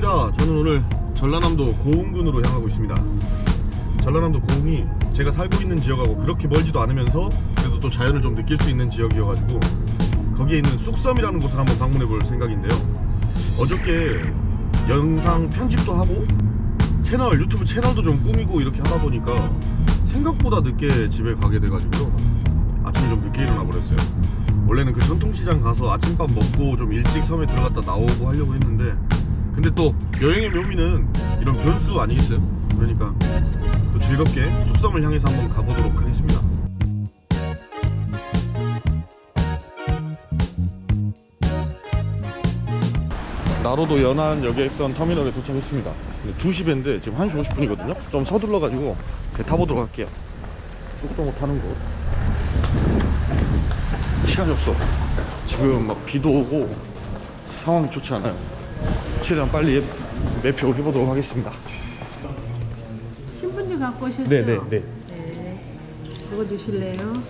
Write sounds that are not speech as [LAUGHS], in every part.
반갑습니다. 저는 오늘 전라남도 고흥군으로 향하고 있습니다. 전라남도 고흥이 제가 살고 있는 지역하고 그렇게 멀지도 않으면서 그래도 또 자연을 좀 느낄 수 있는 지역이어가지고 거기에 있는 쑥섬이라는 곳을 한번 방문해 볼 생각인데요. 어저께 영상 편집도 하고 채널 유튜브 채널도 좀 꾸미고 이렇게 하다 보니까 생각보다 늦게 집에 가게 돼가지고 아침에 좀 늦게 일어나 버렸어요. 원래는 그 전통시장 가서 아침밥 먹고 좀 일찍 섬에 들어갔다 나오고 하려고 했는데 근데 또 여행의 묘미는 이런 변수 아니겠어요? 그러니까 또 즐겁게 숙섬을 향해서 한번 가보도록 하겠습니다. 나로도 연안 여객선 터미널에 도착했습니다. 2시 배인데 지금 1시 50분이거든요. 좀 서둘러가지고 배 타보도록 할게요. 쑥섬을 타는 곳. 시간이 없어. 지금 막 비도 오고 상황이 좋지 않아요. 최대한 빨리 예- 매표 해보도록 하겠습니다. 신분증 갖고 오셨죠? 네, 네, 네. 네. 적어 주실래요?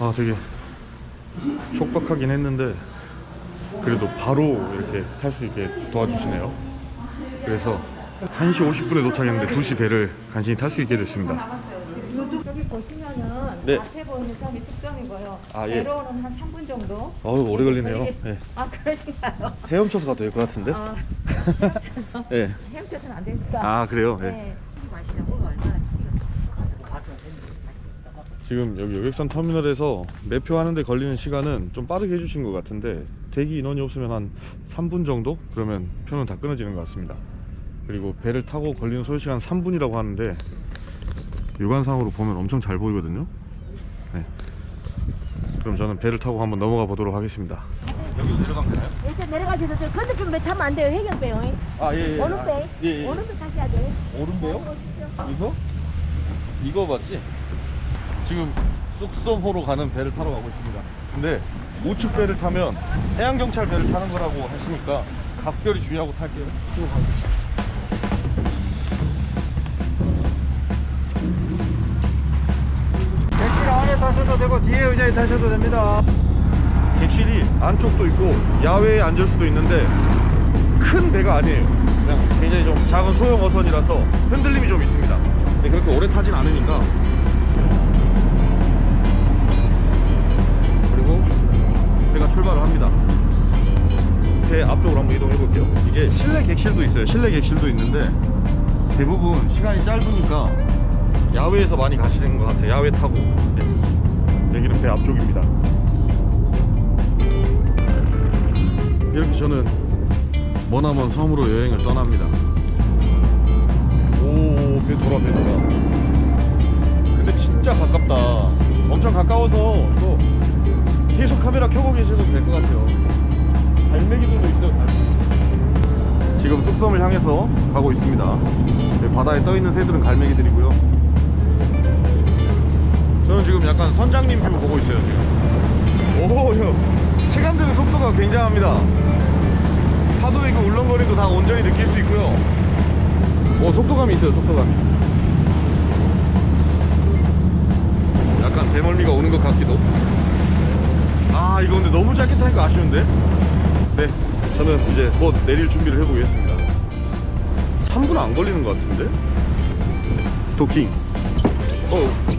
아, 되게 촉박하긴 했는데 그래도 바로 이렇게 탈 수 있게 도와주시네요. 그래서 1시 50분에 도착했는데 2시 배를 간신히 탈 수 있게 됐습니다. 보시면은 네. 앞에 보이는 섬이 숙섬이고요. 아, 예. 내려오는 한 3분 정도. 아유, 오래 걸리네요. 걸리겠- 네. 아 그러신가요? 헤엄쳐서 가도 될 것 같은데? 아, 네. [LAUGHS] 헤엄쳐서는 안 되니까. 아, 그래요? 네. 네. 얼마나 지금 여기 여객선 터미널에서 매표 하는데 걸리는 시간은 좀 빠르게 해주신 것 같은데 대기 인원이 없으면 한 3분 정도? 그러면 표는 다 끊어지는 것 같습니다 그리고 배를 타고 걸리는 소요시간 3분이라고 하는데 육안상으로 보면 엄청 잘 보이거든요 네. 그럼 저는 배를 타고 한번 넘어가 보도록 하겠습니다 여기 내려가면 되나요? 일단 내려가셔서 저 건너편 배 타면 안 돼요. 해경 배요. 아 예 예. 어느 배? 예, 예. 어느 배 타셔야 돼요. 오른 배요? 오십시오. 이거? 이거 맞지? 지금 쑥섬호로 가는 배를 타러 가고 있습니다. 근데 우측 배를 타면 해양경찰 배를 타는 거라고 하시니까 각별히 주의하고 탈게요. 타셔도 되고 뒤에 의자에 타셔도 됩니다. 객실이 안쪽도 있고 야외에 앉을 수도 있는데 큰 배가 아니에요. 그냥 굉장히 좀 작은 소형 어선이라서 흔들림이 좀 있습니다. 근데 그렇게 오래 타진 않으니까 그리고 배가 출발을 합니다. 배 앞쪽으로 한번 이동해 볼게요. 이게 실내 객실도 있어요. 실내 객실도 있는데 대부분 시간이 짧으니까 야외에서 많이 가시는 것 같아요. 야외 타고. 네. 배 앞쪽입니다. 이렇게 저는 머나먼 섬으로 여행을 떠납니다. 오, 배 돌아, 배 돌아. 근데 진짜 가깝다. 엄청 가까워서 이거 계속 카메라 켜고 계셔도 될 것 같아요. 갈매기들도 있어요. 지금 쑥섬을 향해서 가고 있습니다. 네, 바다에 떠 있는 새들은 갈매기들이고요. 저는 지금 약간 선장님 뷰 보고 있어요, 지금. 오, 형. 체감되는 속도가 굉장합니다. 파도의 그 울렁거림도 다 온전히 느낄 수 있고요. 오, 속도감이 있어요, 속도감이. 약간 대멀미가 오는 것 같기도. 아, 이거 근데 너무 짧게 타니까 아쉬운데? 네, 저는 이제 곧 내릴 준비를 해보겠습니다. 3분 안 걸리는 것 같은데? 도킹. 어.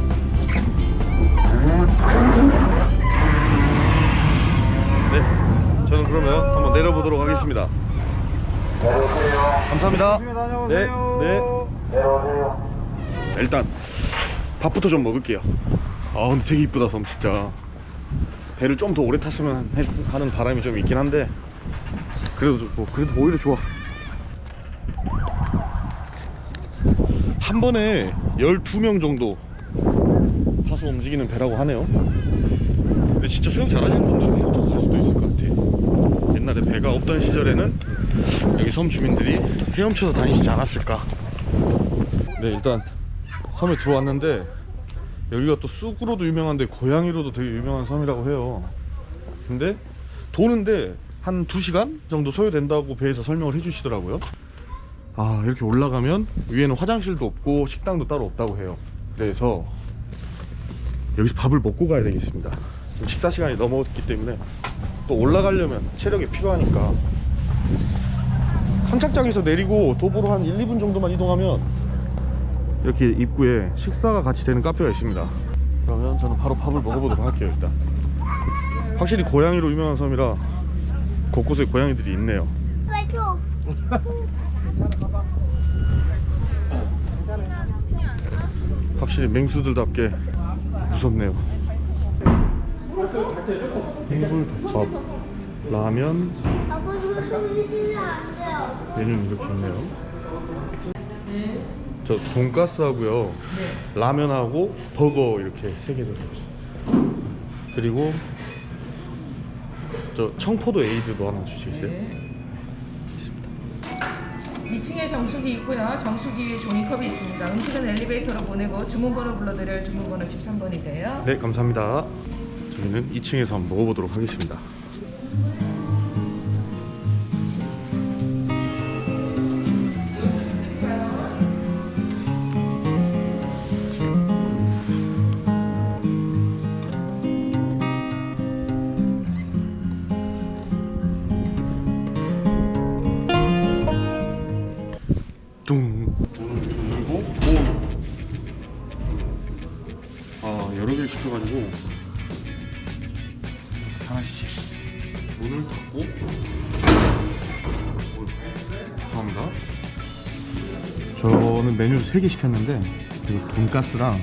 네, 저는 그러면 한번 내려보도록 하겠습니다. 감사합니다. 네, 다녀오세요. 네. 일단 밥부터 좀 먹을게요. 아, 근데 되게 이쁘다 섬 진짜. 배를 좀 더 오래 탔으면 해- 하는 바람이 좀 있긴 한데 그래도 뭐 그래도 오히려 좋아. 한 번에 12명 정도 타서 움직이는 배라고 하네요. 근데 진짜 수영 잘하시는 분들은 이것도 갈 수도 있을 것 같아. 옛날에 배가 없던 시절에는 여기 섬 주민들이 헤엄쳐서 다니시지 않았을까. 네, 일단 섬에 들어왔는데 여기가 또 쑥으로도 유명한데 고양이로도 되게 유명한 섬이라고 해요. 근데 도는데 한 2시간 정도 소요된다고 배에서 설명을 해주시더라고요. 아, 이렇게 올라가면 위에는 화장실도 없고 식당도 따로 없다고 해요. 그래서 여기서 밥을 먹고 가야 되겠습니다. 식사 시간이 넘었기 때문에 또 올라가려면 체력이 필요하니까. 한착장에서 내리고 도보로 한 1, 2분 정도만 이동하면 이렇게 입구에 식사가 같이 되는 카페가 있습니다. 그러면 저는 바로 밥을 먹어보도록 할게요 일단. 확실히 고양이로 유명한 섬이라 곳곳에 고양이들이 있네요. 확실히 맹수들답게 무섭네요. 해물덮밥 라면. 메뉴는 이렇게 있네요. 저 돈가스 하고요. 라면하고 버거 이렇게 세개 들어있어요. 그리고 저 청포도 에이드도 하나 주시겠어요? 있습니다 2층에 정수기 있고요. 정수기 위에 종이컵이 있습니다. 음식은 엘리베이터로 보내고 주문번호 불러드려요. 주문번호 13번이세요. 네 감사합니다 저희는 2층에서 한번 먹어보도록 하겠습니다 아 여러 개를 시켜가지고. 하나씩 문을 닫고. 어, 죄송합니다. 저는 메뉴를 3개 시켰는데 그리고 돈가스랑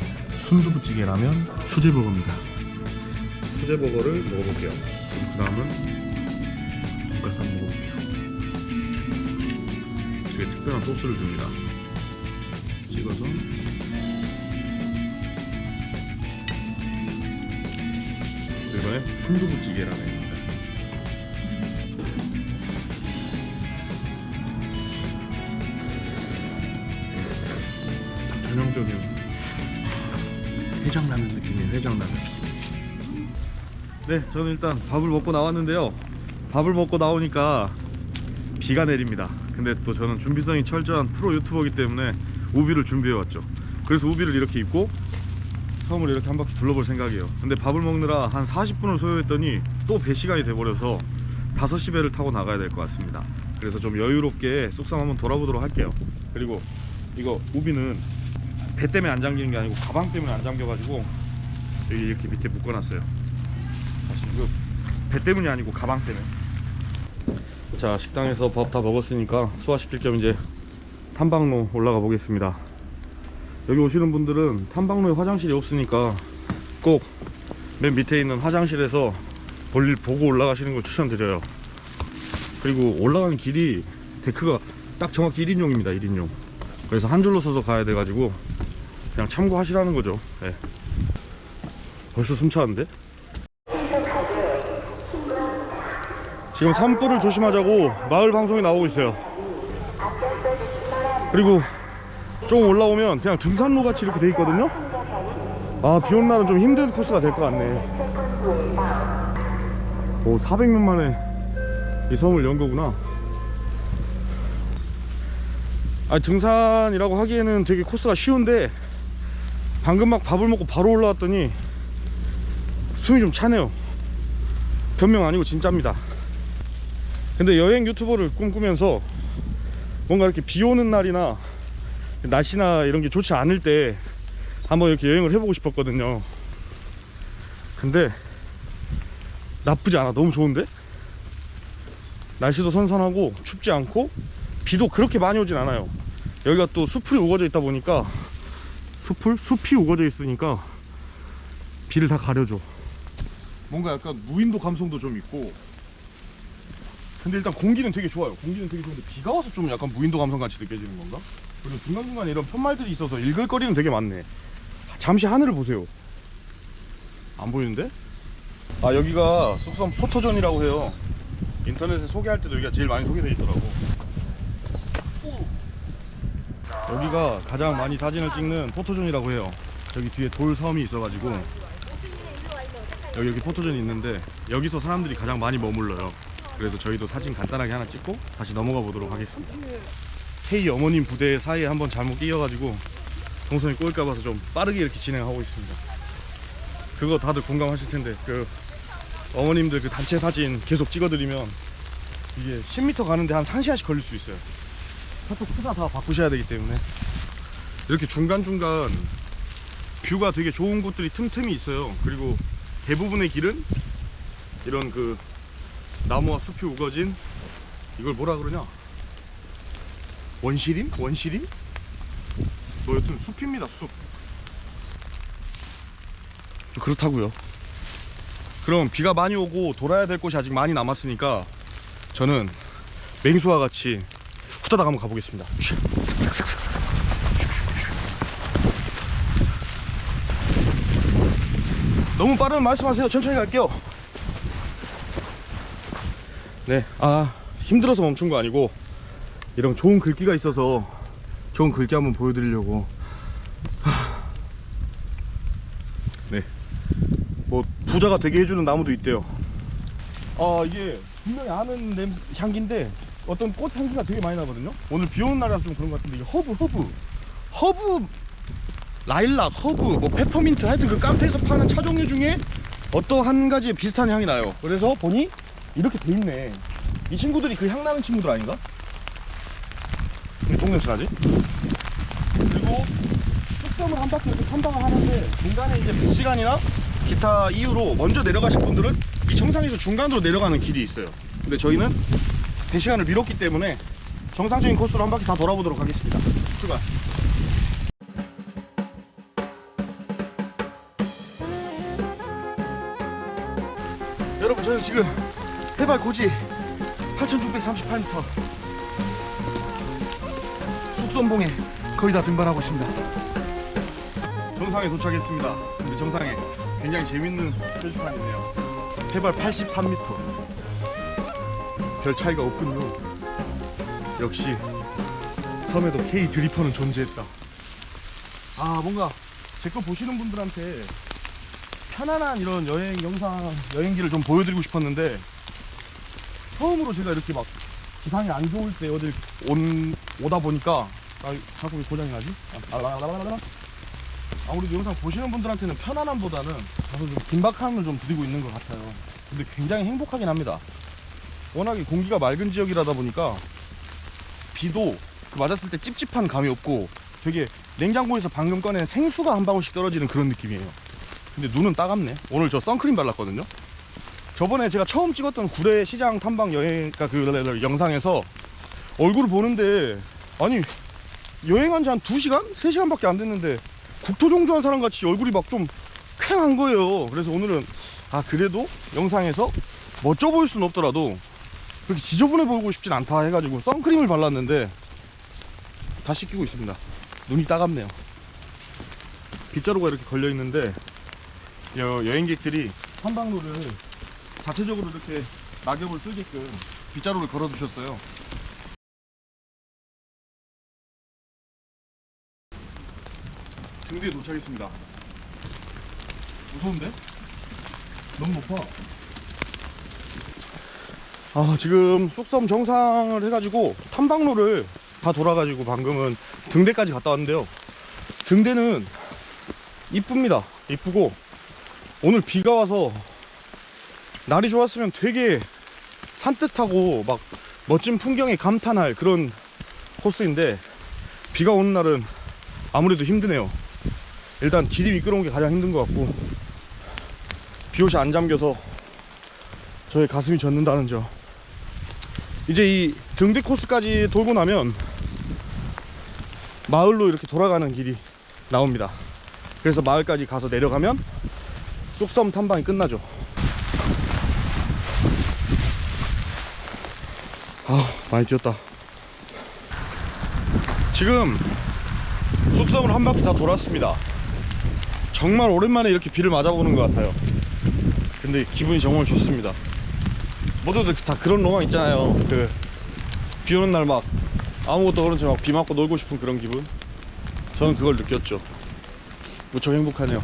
순두부찌개라면 수제버거입니다. 수제버거를 먹어볼게요. 그 다음은 돈가스 한번 먹어볼게요. 되게 특별한 소스를 줍니다. 찍어서 이번에 순두부찌개 라면입니다. 딱 전형적인 해장라면 느낌이에요. 해장라면. 네, 저는 일단 밥을 먹고 나왔는데요. 밥을 먹고 나오니까 비가 내립니다. 근데 또 저는 준비성이 철저한 프로 유튜버이기 때문에 우비를 준비해 왔죠. 그래서 우비를 이렇게 입고 섬을 이렇게 한 바퀴 둘러볼 생각이에요. 근데 밥을 먹느라 한 40분을 소요했더니 또 배 시간이 돼버려서 5시 배를 타고 나가야 될 것 같습니다. 그래서 좀 여유롭게 쑥섬 한번 돌아보도록 할게요. 그리고 이거 우비는 배 때문에 안 잠기는 게 아니고 가방 때문에 안 잠겨가지고 여기 이렇게 밑에 묶어놨어요. 사실 이거 배 때문이 아니고 가방 때문에. 자 식당에서 밥 다 먹었으니까 소화시킬 겸 이제 탐방로 올라가 보겠습니다 여기 오시는 분들은 탐방로에 화장실이 없으니까 꼭 맨 밑에 있는 화장실에서 볼일 보고 올라가시는 걸 추천드려요. 그리고 올라가는 길이 데크가 딱 정확히 1인용입니다 1인용. 그래서 한 줄로 서서 가야 돼 가지고 그냥 참고하시라는 거죠. 네. 벌써 숨차는데? 지금 산불을 조심하자고 마을 방송이 나오고 있어요. 그리고 좀 올라오면 그냥 등산로 같이 이렇게 돼 있거든요? 아비 오는 날은 좀 힘든 코스가 될 것 같네. 오 400년 만에 이 섬을 연 거구나. 아 등산이라고 하기에는 되게 코스가 쉬운데 방금 막 밥을 먹고 바로 올라왔더니 숨이 좀 차네요. 변명 아니고 진짜입니다. 근데 여행 유튜버를 꿈꾸면서 뭔가 이렇게 비 오는 날이나 날씨나 이런 게 좋지 않을 때 한번 이렇게 여행을 해보고 싶었거든요. 근데 나쁘지 않아. 너무 좋은데? 날씨도 선선하고 춥지 않고 비도 그렇게 많이 오진 않아요. 여기가 또 숲이 우거져 있다 보니까 숲을 숲이 우거져 있으니까 비를 다 가려줘. 뭔가 약간 무인도 감성도 좀 있고. 근데 일단 공기는 되게 좋아요. 공기는 되게 좋은데 비가 와서 좀 약간 무인도 감성 같이 느껴지는 건가? 그리고 중간중간에 이런 편말들이 있어서 읽을 거리는 되게 많네. 잠시 하늘을 보세요. 안 보이는데? 아 여기가 쑥섬 포토존이라고 해요. 인터넷에 소개할 때도 여기가 제일 많이 소개되어 있더라고. 여기가 가장 많이 사진을 찍는 포토존이라고 해요. 저기 뒤에 돌섬이 있어가지고. 여기 이렇게 포토존이 있는데 여기서 사람들이 가장 많이 머물러요. 그래서 저희도 사진 간단하게 하나 찍고 다시 넘어가 보도록 하겠습니다 K 어머님 부대 사이에 한번 잘못 끼어가지고 동선이 꼬일까 봐서 좀 빠르게 이렇게 진행하고 있습니다. 그거 다들 공감하실 텐데 그 어머님들 그 단체 사진 계속 찍어드리면 이게 10m 가는데 한 1시간씩 걸릴 수 있어요. 카톡 프사 다 바꾸셔야 되기 때문에. 이렇게 중간중간 뷰가 되게 좋은 곳들이 틈틈이 있어요. 그리고 대부분의 길은 이런 그 나무와 숲이 우거진 이걸 뭐라 그러냐 원시림? 원시림? 뭐 여튼 숲입니다 숲. 그렇다고요. 그럼 비가 많이 오고 돌아야 될 곳이 아직 많이 남았으니까 저는 맹수와 같이 후다닥 한번 가보겠습니다. 너무 빠르면 말씀하세요. 천천히 갈게요. 네, 아 힘들어서 멈춘 거 아니고 이런 좋은 글귀가 있어서 좋은 글귀 한번 보여드리려고. 하. 네, 뭐 부자가 되게 해주는 나무도 있대요. 아 이게 분명히 아는 냄새 향기인데 어떤 꽃 향기가 되게 많이 나거든요? 오늘 비 오는 날이라서 좀 그런 것 같은데 이게 허브 허브. 허브 라일락 허브 뭐 페퍼민트 하여튼 그 카페에서 파는 차 종류 중에 어떠한 가지 비슷한 향이 나요. 그래서 보니 이렇게 돼 있네. 이 친구들이 그 향 나는 친구들 아닌가? 왜 똥냄새 나지? 그리고 숙점을 한 바퀴 이렇게 탐방을 하는데 중간에 이제 100시간이나 기타 이유로 먼저 내려가실 분들은 이 정상에서 중간으로 내려가는 길이 있어요. 근데 저희는 100시간을 미뤘기 때문에 정상적인 코스로 한 바퀴 다 돌아보도록 하겠습니다. 출발. 여러분 저는 지금 해발 고지 8638m 숙선봉에 거의 다 등반하고 있습니다. 정상에 도착했습니다. 근데 정상에 굉장히 재밌는 표지판이 있네요. 해발 83m 별 차이가 없군요. 역시 섬에도 K 드리퍼는 존재했다. 아 뭔가 제 거 보시는 분들한테 편안한 이런 여행 영상 여행기를 좀 보여드리고 싶었는데 처음으로 제가 이렇게 막 기상이 안 좋을 때 어딜 온 오다 보니까 아 자꾸 왜 고장이 나지? 아, 라라라라라. 아무래도 영상 보시는 분들한테는 편안함보다는 다소 좀 긴박함을 좀 드리고 있는 것 같아요. 근데 굉장히 행복하긴 합니다. 워낙에 공기가 맑은 지역이라다 보니까 비도 그 맞았을 때 찝찝한 감이 없고 되게 냉장고에서 방금 꺼낸 생수가 한 방울씩 떨어지는 그런 느낌이에요. 근데 눈은 따갑네. 오늘 저 선크림 발랐거든요. 저번에 제가 처음 찍었던 구례 시장 탐방 여행, 그러니까 그 영상에서 얼굴을 보는데 아니 여행한 지 한 2시간? 3시간밖에 안 됐는데 국토종주한 사람 같이 얼굴이 막 좀 쾌한 거예요. 그래서 오늘은 아 그래도 영상에서 멋져 보일 수는 없더라도 그렇게 지저분해 보이고 싶진 않다 해가지고 선크림을 발랐는데 다 씻기고 있습니다. 눈이 따갑네요. 빗자루가 이렇게 걸려 있는데 여, 여행객들이 탐방로를 자체적으로 이렇게 낙엽을 쓰게끔 빗자루를 걸어 두셨어요. 등대에 도착했습니다. 무서운데? 너무 높아. 아, 지금 쑥섬 정상을 해가지고 탐방로를 다 돌아가지고 방금은 등대까지 갔다 왔는데요. 등대는 이쁩니다. 이쁘고 오늘 비가 와서 날이 좋았으면 되게 산뜻하고 막 멋진 풍경에 감탄할 그런 코스인데 비가 오는 날은 아무래도 힘드네요. 일단 길이 미끄러운 게 가장 힘든 것 같고 비옷이 안 잠겨서 저의 가슴이 젖는다는 점. 이제 이 등대 코스까지 돌고 나면 마을로 이렇게 돌아가는 길이 나옵니다. 그래서 마을까지 가서 내려가면 쑥섬 탐방이 끝나죠. 아 많이 뛰었다. 지금 쑥섬을 한 바퀴 다 돌았습니다. 정말 오랜만에 이렇게 비를 맞아보는 것 같아요. 근데 기분이 정말 좋습니다. 모두들 다 그런 로망 있잖아요. 그 비 오는 날 막 아무것도 그런 채막비 맞고 놀고 싶은 그런 기분. 저는 그걸 느꼈죠. 무척 행복하네요.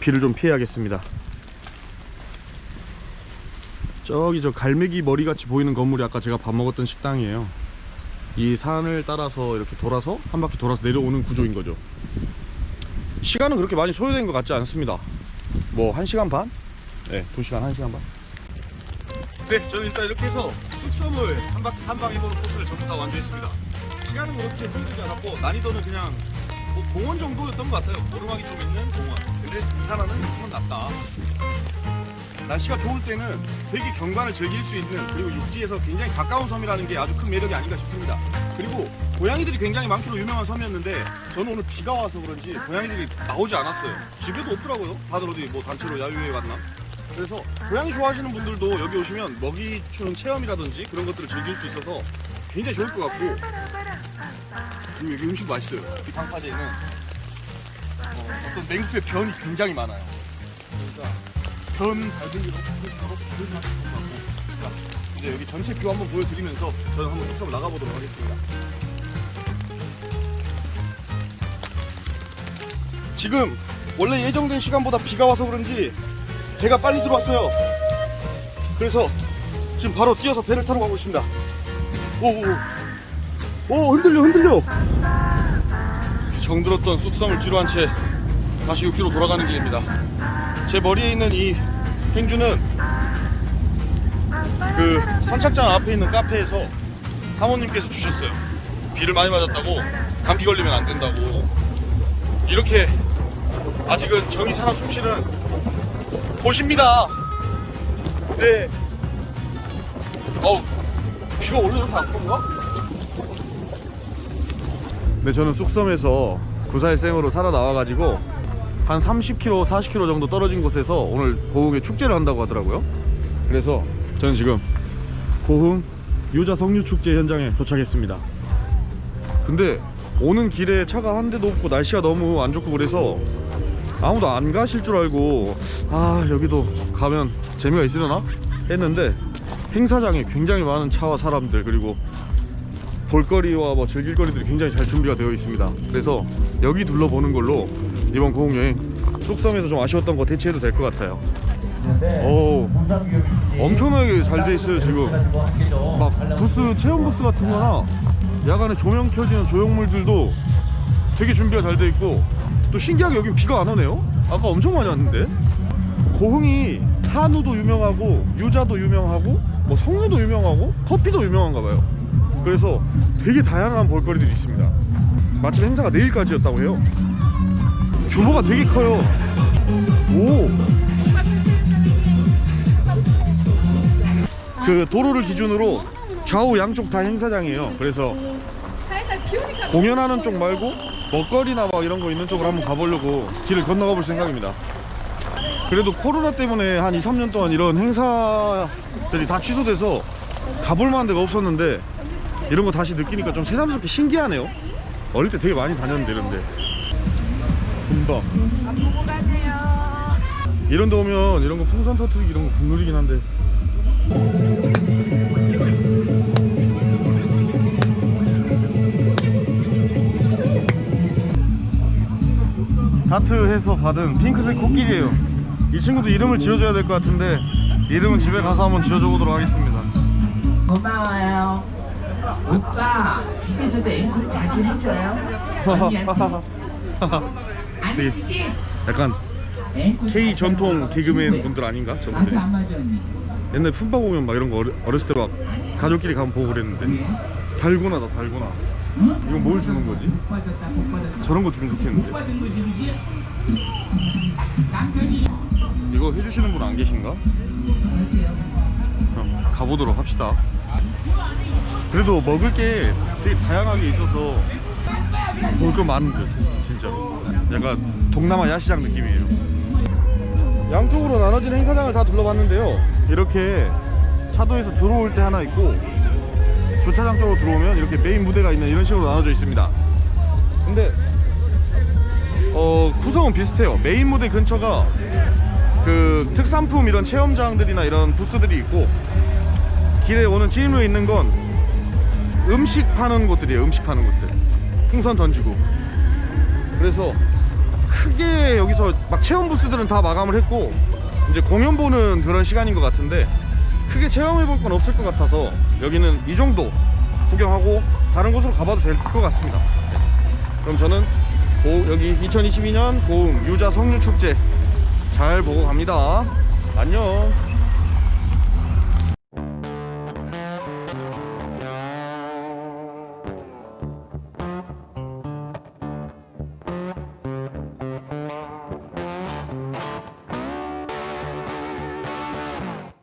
비를 좀 피해야겠습니다. 저기 저 갈매기 머리 같이 보이는 건물이 아까 제가 밥 먹었던 식당이에요. 이 산을 따라서 이렇게 돌아서 한 바퀴 돌아서 내려오는 구조인 거죠. 시간은 그렇게 많이 소요된 것 같지 않습니다. 뭐 1시간 반? 네, 2시간 1시간 반. 네, 저는 일단 이렇게 해서 숙섬을 한 바퀴 한방 해보는 코스를 전부 다 완주했습니다. 시간은 그렇게 힘들지 않았고 난이도는 그냥 뭐 공원 정도였던 것 같아요. 오르막이 좀 있는 공원. 근데 등산하는 느낌은 낫다. 날씨가 좋을 때는 되게 경관을 즐길 수 있는 그리고 육지에서 굉장히 가까운 섬이라는 게 아주 큰 매력이 아닌가 싶습니다. 그리고 고양이들이 굉장히 많기로 유명한 섬이었는데 저는 오늘 비가 와서 그런지 고양이들이 나오지 않았어요. 집에도 없더라고요. 다들 어디 뭐 단체로 야유회 갔나? 그래서 고양이 좋아하시는 분들도 여기 오시면 먹이 추는 체험이라든지 그런 것들을 즐길 수 있어서 굉장히 좋을 것 같고 그리고 여기 음식 맛있어요. 이 방파제에는 어, 어떤 맹수의 변이 굉장히 많아요. 그러니까 나고 자, 이제 여기 전체 뷰 한번 보여드리면서 저는 한번 숙소 나가보도록 하겠습니다. 지금 원래 예정된 시간보다 비가 와서 그런지 배가 빨리 들어왔어요. 그래서 지금 바로 뛰어서 배를 타러 가고 있습니다. 오오오. 오 흔들려 흔들려. 정들었던 쑥성을 뒤로 한 채 다시 육지로 돌아가는 길입니다. 제 머리에 있는 이 행주는 그 선착장 앞에 있는 카페에서 사모님께서 주셨어요. 비를 많이 맞았다고 감기 걸리면 안 된다고 이렇게 아직은 정이 살아 숨쉬는 곳입니다. 네. 어우 비가 원래 이렇게 안 건가? 네 저는 쑥섬에서 구사일생으로 살아 나와가지고 한 30km, 40km 정도 떨어진 곳에서 오늘 고흥에 축제를 한다고 하더라고요. 그래서 저는 지금 고흥 유자 석류 축제 현장에 도착했습니다. 근데 오는 길에 차가 한 대도 없고 날씨가 너무 안 좋고 그래서 아무도 안 가실 줄 알고 아 여기도 가면 재미가 있으려나 했는데 행사장에 굉장히 많은 차와 사람들 그리고 볼거리와 뭐 즐길거리들이 굉장히 잘 준비가 되어 있습니다. 그래서 여기 둘러보는 걸로 이번 고흥 여행 쑥섬에서 좀 아쉬웠던 거 대체해도 될 것 같아요. 오, 엄청나게 잘 돼 있어요 지금. 막 부스 체험 부스 같은 거나 야간에 조명 켜지는 조형물들도 되게 준비가 잘 돼 있고 또 신기하게 여긴 비가 안 오네요. 아까 엄청 많이 왔는데. 고흥이 한우도 유명하고 유자도 유명하고 뭐 석류도 유명하고 커피도 유명한가 봐요. 그래서 되게 다양한 볼거리들이 있습니다. 마침 행사가 내일까지였다고 해요. 규모가 되게 커요. 오. 그 도로를 기준으로 좌우 양쪽 다 행사장이에요. 그래서 공연하는 쪽 말고 먹거리나 막 이런 거 있는 쪽으로 한번 가보려고 길을 건너가 볼 생각입니다. 그래도 코로나 때문에 한 2, 3년 동안 이런 행사들이 다 취소돼서 가볼 만한 데가 없었는데 이런 거 다시 느끼니까 좀 새삼스럽게 신기하네요. 어릴 때 되게 많이 다녔는데 이런데. 금방. 이런 데 오면 이런 거 풍선 터트리기 이런 거 국룰이긴 한데. 다트해서 받은 핑크색 코끼리예요. 이 친구도 이름을 지어줘야 될 것 같은데 이름은 집에 가서 한번 지어줘 보도록 하겠습니다. 고마워요. 오빠 집에서도 앵콜 자주 해줘요. 언니한테 안 네. 해주지? 약간 앵콜 K 잘 전통. 개그맨 친구예요. 분들 아닌가? 저분들이 맞아 안 맞아 언니? 옛날 품바 공연 막 이런 거 어렸을 때 막 가족끼리 가면 보고 그랬는데 예? 달고나다 달고나 응? 이건 뭘 주는 거지? 복 받았다 복 받았다. 저런 거 주면 복 좋겠는데 받은 거지 그지? 남편이 이거 해주시는 분 안 계신가? 어때요? 그럼 가보도록 합시다. 그래도 먹을 게 되게 다양하게 있어서 볼 거 많은 듯 진짜로. 약간 동남아 야시장 느낌이에요. 양쪽으로 나눠진 행사장을 다 둘러봤는데요. 이렇게 차도에서 들어올 때 하나 있고 주차장 쪽으로 들어오면 이렇게 메인 무대가 있는 이런 식으로 나눠져 있습니다. 근데 어 구성은 비슷해요. 메인 무대 근처가 그 특산품 이런 체험장들이나 이런 부스들이 있고 길에 오는 진입로에 있는 건 음식 파는 곳들이에요 음식 파는 곳들. 풍선 던지고. 그래서 크게 여기서 막 체험 부스들은 다 마감을 했고 이제 공연 보는 그런 시간인 것 같은데 크게 체험해 볼 건 없을 것 같아서 여기는 이 정도 구경하고 다른 곳으로 가봐도 될 것 같습니다. 그럼 저는 고- 여기 2022년 고흥 유자 석류 축제 잘 보고 갑니다. 안녕